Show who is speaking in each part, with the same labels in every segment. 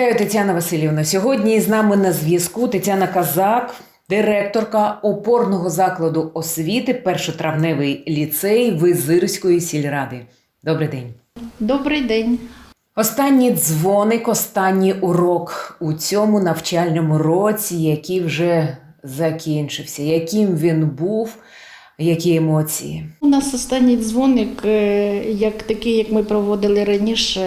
Speaker 1: Вітаю Тетяна Васильівна. Сьогодні з нами на зв'язку Тетяна Казак, директорка опорного закладу освіти першотравневий ліцей Визирської сільради. Добрий день.
Speaker 2: Добрий день.
Speaker 1: Останній дзвоник, останній урок у цьому навчальному році, який вже закінчився. Яким він був, які емоції?
Speaker 2: У нас останній дзвоник, е, як такий, як ми проводили раніше,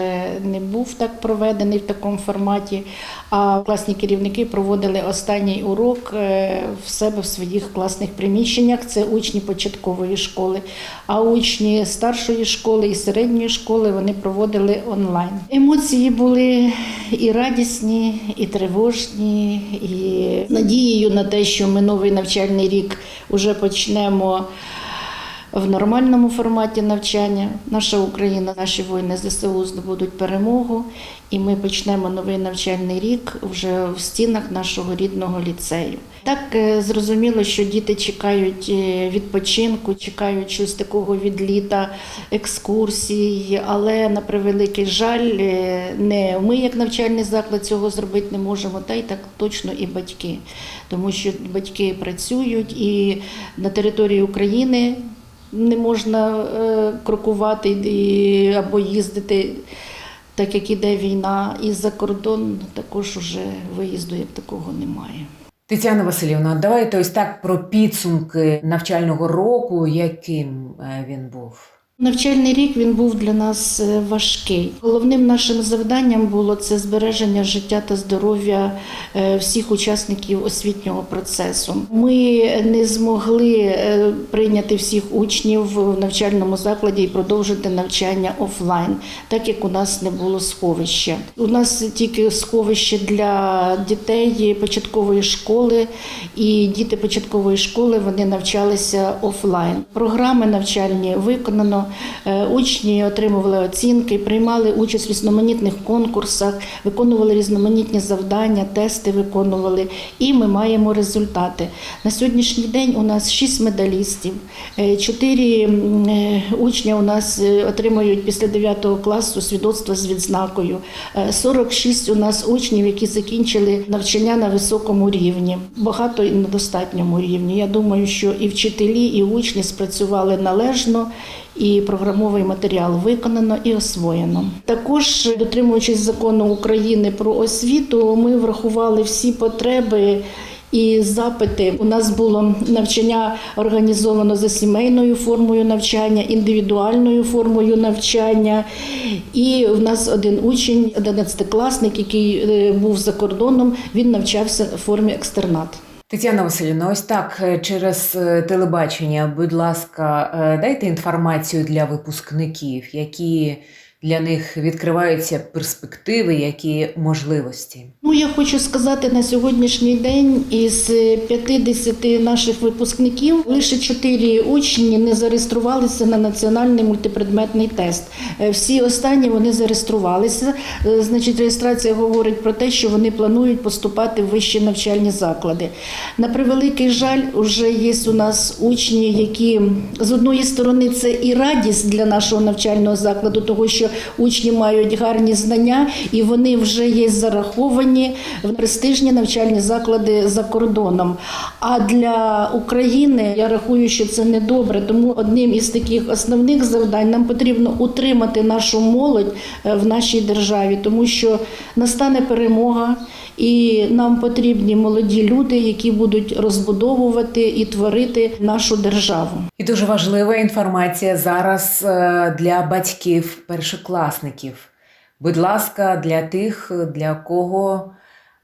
Speaker 2: не був так проведений в такому форматі. А класні керівники проводили останній урок е, в себе в своїх класних приміщеннях. Це учні початкової школи. А учні старшої школи і середньої школи вони проводили онлайн. Емоції були і радісні, і тривожні, і надією на те, що ми новий навчальний рік вже почнемо now. В нормальному форматі навчання. Наша Україна, наші воїни ЗСУ здобудуть перемогу, і ми почнемо новий навчальний рік вже в стінах нашого рідного ліцею. Так е, зрозуміло, що діти чекають е, відпочинку, чекають щось такого від літа, екскурсій, але на превеликий жаль, е, не ми, як навчальний заклад, цього зробити не можемо, та й так точно і батьки, тому що батьки працюють і на території України не можна е, крокувати або їздити, так як іде війна, і за кордон також уже виїзду як такого немає.
Speaker 1: Тетяна Васильівна, давайте ось так про підсумки навчального року, яким е, він був.
Speaker 2: Навчальний рік він був для нас е, важкий. Головним нашим завданням було це збереження життя та здоров'я е, всіх учасників освітнього процесу. Ми не змогли е, прийняти всіх учнів в навчальному закладі і продовжити навчання офлайн, так як у нас не було сховища. У нас тільки сховище для дітей початкової школи, і діти початкової школи вони навчалися офлайн. Програми навчальні виконано. Е, Учні отримували оцінки, приймали участь в різноманітних конкурсах, виконували різноманітні завдання, тести виконували, і ми маємо результати. На сьогоднішній день у нас 6 медалістів, 4 учня у нас е, отримують після 9 класу свідоцтво з відзнакою, Е, 46 у нас учнів, які закінчили навчання на високому рівні, багато і на достатньому рівні. Я думаю, що і вчителі, і учні спрацювали належно і програмовий матеріал виконано і освоєно. Також, дотримуючись закону України про освіту, ми врахували всі потреби. І запити у нас було навчання організовано за сімейною формою навчання, індивідуальною формою навчання. І в нас один учень, 11-класник, який е, був за кордоном, він навчався в формі екстернат.
Speaker 1: Тетяна Васильівна, ось так е, через е, телебачення, будь ласка, е, дайте інформацію для випускників, які для них відкриваються перспективи, які можливості.
Speaker 2: Ну, я хочу сказати на сьогоднішній день із 50 наших випускників лише 4 учні не зареєструвалися на національний мультипредметний тест. Е, Всі останні вони зареєструвалися. Е, Значить, реєстрація говорить про те, що вони планують поступати в вищі навчальні заклади. На превеликий жаль, вже є у нас учні, які з одної сторони це і радість для нашого навчального закладу, того що учні мають гарні знання і вони вже є зараховані в престижні навчальні заклади за кордоном. А для України я рахую, що це не добре. Тому одним із таких основних завдань нам потрібно утримати нашу молодь е, в нашій державі, тому що настане перемога. І нам потрібні молоді люди, які будуть розбудовувати і творити нашу державу.
Speaker 1: І дуже важлива інформація зараз е, для батьків першокласників. Будь ласка, для тих, для кого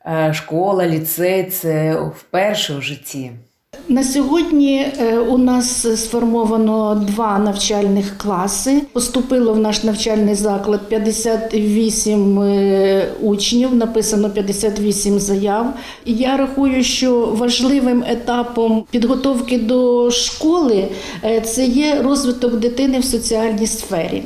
Speaker 1: е, школа, ліцей це вперше в житті.
Speaker 2: На сьогодні е, у нас сформовано два навчальних класи. Поступило в наш навчальний заклад 58 е, учнів, написано 58 заяв. Я рахую, що важливим етапом підготовки до школи е, це є розвиток дитини в соціальній сфері.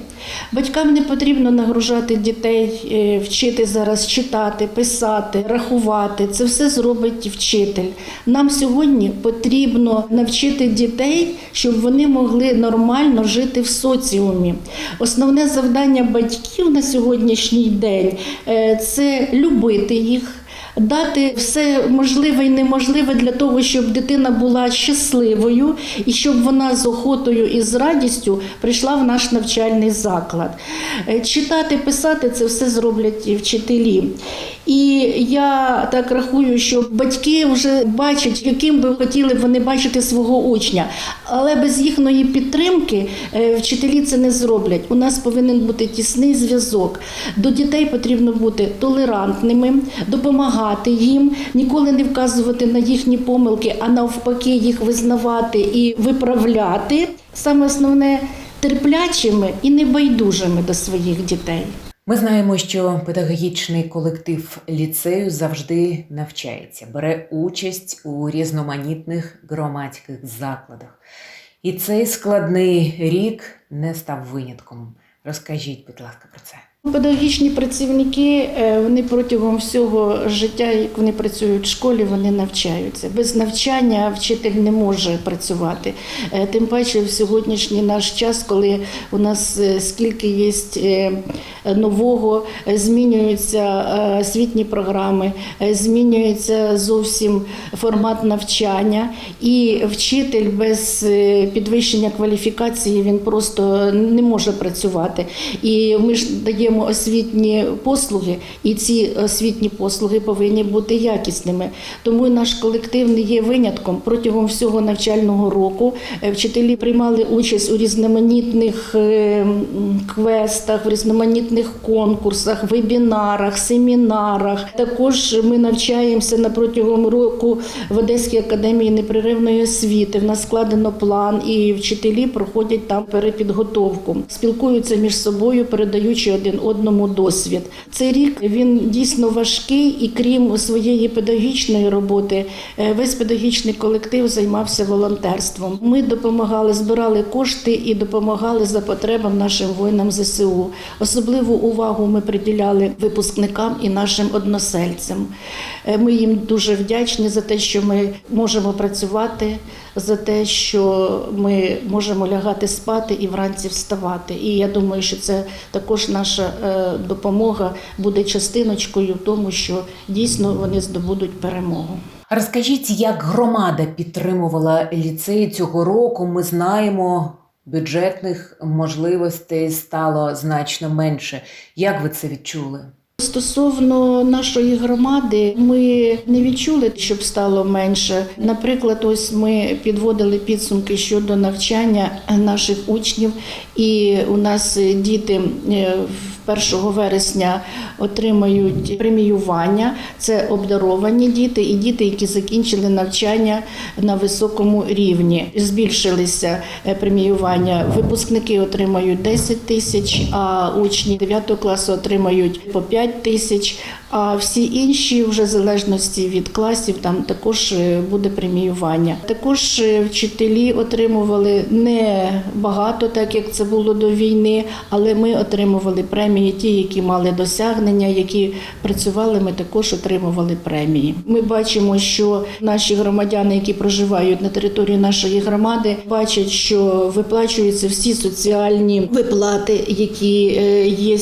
Speaker 2: Батькам не потрібно нагружати дітей, вчити зараз читати, писати, рахувати. Це все зробить вчитель. Нам сьогодні потрібно потрібно навчити дітей, щоб вони могли нормально жити в соціумі. Основне завдання батьків на сьогоднішній день е, це любити їх. Дати все можливе і неможливе для того, щоб дитина була щасливою і щоб вона з охотою і з радістю прийшла в наш навчальний заклад. Е, Читати, писати це все зроблять вчителі. І я так рахую, що батьки вже бачать, яким би хотіли вони бачити свого учня, але без їхньої підтримки е, вчителі це не зроблять. У нас повинен бути тісний зв'язок. До дітей потрібно бути толерантними, допомагати їм, ніколи не вказувати на їхні помилки, а навпаки їх визнавати і виправляти. Саме основне терплячими і небайдужими до своїх дітей.
Speaker 1: Ми знаємо, що педагогічний колектив ліцею завжди навчається, бере участь у різноманітних громадських закладах. І цей складний рік не став винятком. Розкажіть, будь ласка, про це.
Speaker 2: Педагогічні працівники е, вони протягом всього життя, як вони працюють в школі, вони навчаються. Без навчання вчитель не може працювати. Е, Тим паче в сьогоднішній наш час, коли у нас е, скільки є нового, змінюються освітні програми, змінюється зовсім формат навчання, і вчитель без підвищення кваліфікації він просто не може працювати. І ми ж даємо освітні послуги, і ці освітні послуги повинні бути якісними. Тому наш колектив не є винятком. Протягом всього навчального року е, вчителі приймали участь у різноманітних е, квестах, в різноманітних конкурсах, вебінарах, семінарах. Також ми навчаємося на протягом року в Одеській академії непреривної освіти. В нас складено план, і вчителі проходять там перепідготовку, спілкуються між собою, передаючи один одному досвід. Цей рік він дійсно важкий, і крім своєї педагогічної роботи, е, весь педагогічний колектив займався волонтерством. Ми допомагали, збирали кошти і допомагали за потребам нашим воїнам ЗСУ. Особливу увагу ми приділяли випускникам і нашим односельцям. Е, Ми їм дуже вдячні за те, що ми можемо працювати, за те, що ми можемо лягати спати і вранці вставати. І я думаю, що це також наша е, допомога буде частиночкою в тому, що дійсно вони здобудуть перемогу.
Speaker 1: Розкажіть, як громада підтримувала ліцей цього року. Ми знаємо, бюджетних можливостей стало значно менше. Як ви це відчули?
Speaker 2: Стосовно нашої громади, ми не відчули, щоб стало менше. Наприклад, ось ми підводили підсумки щодо навчання наших учнів, і у нас діти е, 1 вересня отримають преміювання. Це обдаровані діти і діти, які закінчили навчання на високому рівні. Збільшилися е, преміювання. Випускники отримають 10 тисяч, а учні 9 класу отримають по 5 тисяч. А всі інші, вже в залежності від класів, там також е, буде преміювання. Також е, вчителі отримували не багато, так як це було до війни, але ми отримували премії. Ті, які мали досягнення, які працювали, ми також отримували премії. Ми бачимо, що наші громадяни, які проживають на території нашої громади, бачать, що виплачуються всі соціальні виплати, які е, є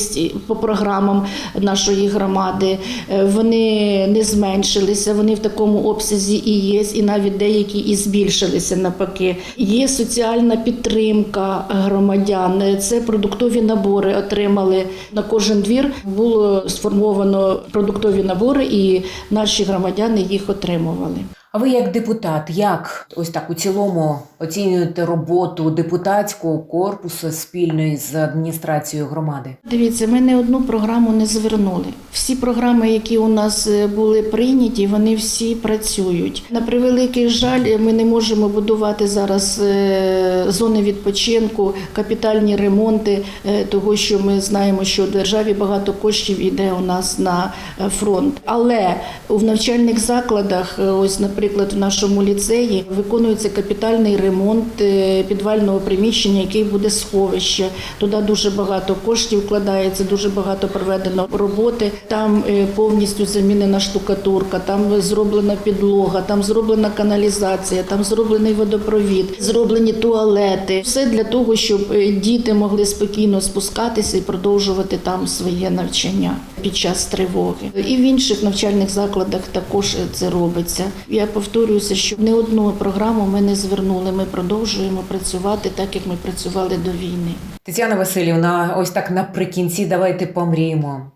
Speaker 2: по програмам нашої громади. Е, Вони не зменшилися, вони в такому обсязі і є, і навіть деякі і збільшилися навпаки. Є соціальна підтримка громадян. Це продуктові набори отримали на кожен двір. Було сформовано продуктові набори, і наші громадяни їх отримували.
Speaker 1: А ви, як депутат, як ось так у цілому оцінюєте роботу депутатського корпусу спільно з адміністрацією громади?
Speaker 2: Дивіться, ми не одну програму не звернули. Всі програми, які у нас е, були прийняті, вони всі працюють. На превеликий жаль, ми не можемо будувати зараз е, зони відпочинку, капітальні ремонти, е, того що ми знаємо, що в державі багато коштів іде у нас на фронт. Але у навчальних закладах, ось, наприклад, наприклад, в нашому ліцеї виконується капітальний ремонт е, підвального приміщення, який буде сховище. Туди дуже багато коштів вкладається, дуже багато проведено роботи. Там е, повністю замінена штукатурка, там зроблена підлога, там зроблена каналізація, там зроблений водопровід, зроблені туалети. Все для того, щоб е, діти могли спокійно спускатися і продовжувати там своє навчання під час тривоги. І в інших навчальних закладах також це робиться. Я повторююся, що не одну програму ми не звернули. Ми продовжуємо працювати так, як ми працювали до війни.
Speaker 1: Тетяна Васильівна, ось так наприкінці давайте помріємо.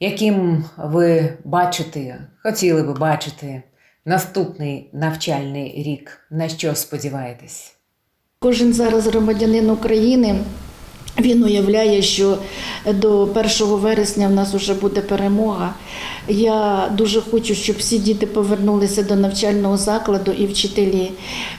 Speaker 1: Яким ви бачите, хотіли би бачити наступний навчальний рік? На що сподіваєтесь?
Speaker 2: Кожен зараз громадянин України. Він уявляє, що до 1 вересня в нас вже буде перемога. Я дуже хочу, щоб всі діти повернулися до навчального закладу і вчителі.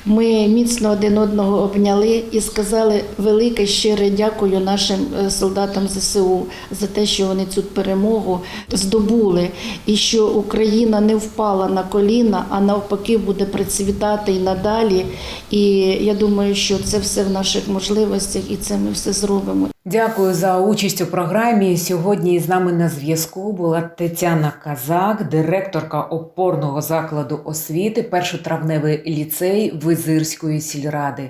Speaker 2: Ми міцно один одного обняли і сказали велике щире дякую нашим е, солдатам ЗСУ за те, що вони цю перемогу здобули, і що Україна не впала на коліна, а навпаки буде процвітати і надалі. І я думаю, що це все в наших можливостях, і це ми все зробимо.
Speaker 1: Дякую за участь у програмі. Сьогодні з нами на зв'язку була Тетяна Казак, директорка опорного закладу освіти, першотравневий ліцей Визирської сільради.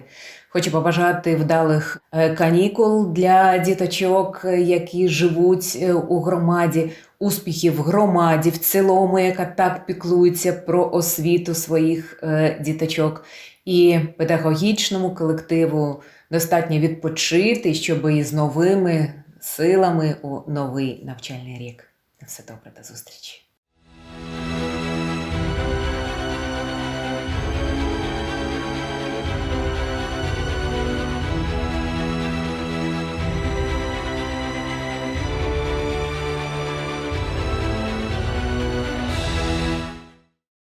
Speaker 1: Хочу побажати вдалих е, канікул для діточок, які живуть е, у громаді, успіхів громаді в цілому, яка так піклується про освіту своїх е, діточок, і педагогічному колективу достатньо відпочити, щоб із новими силами у новий навчальний рік. На все добре, до зустрічі!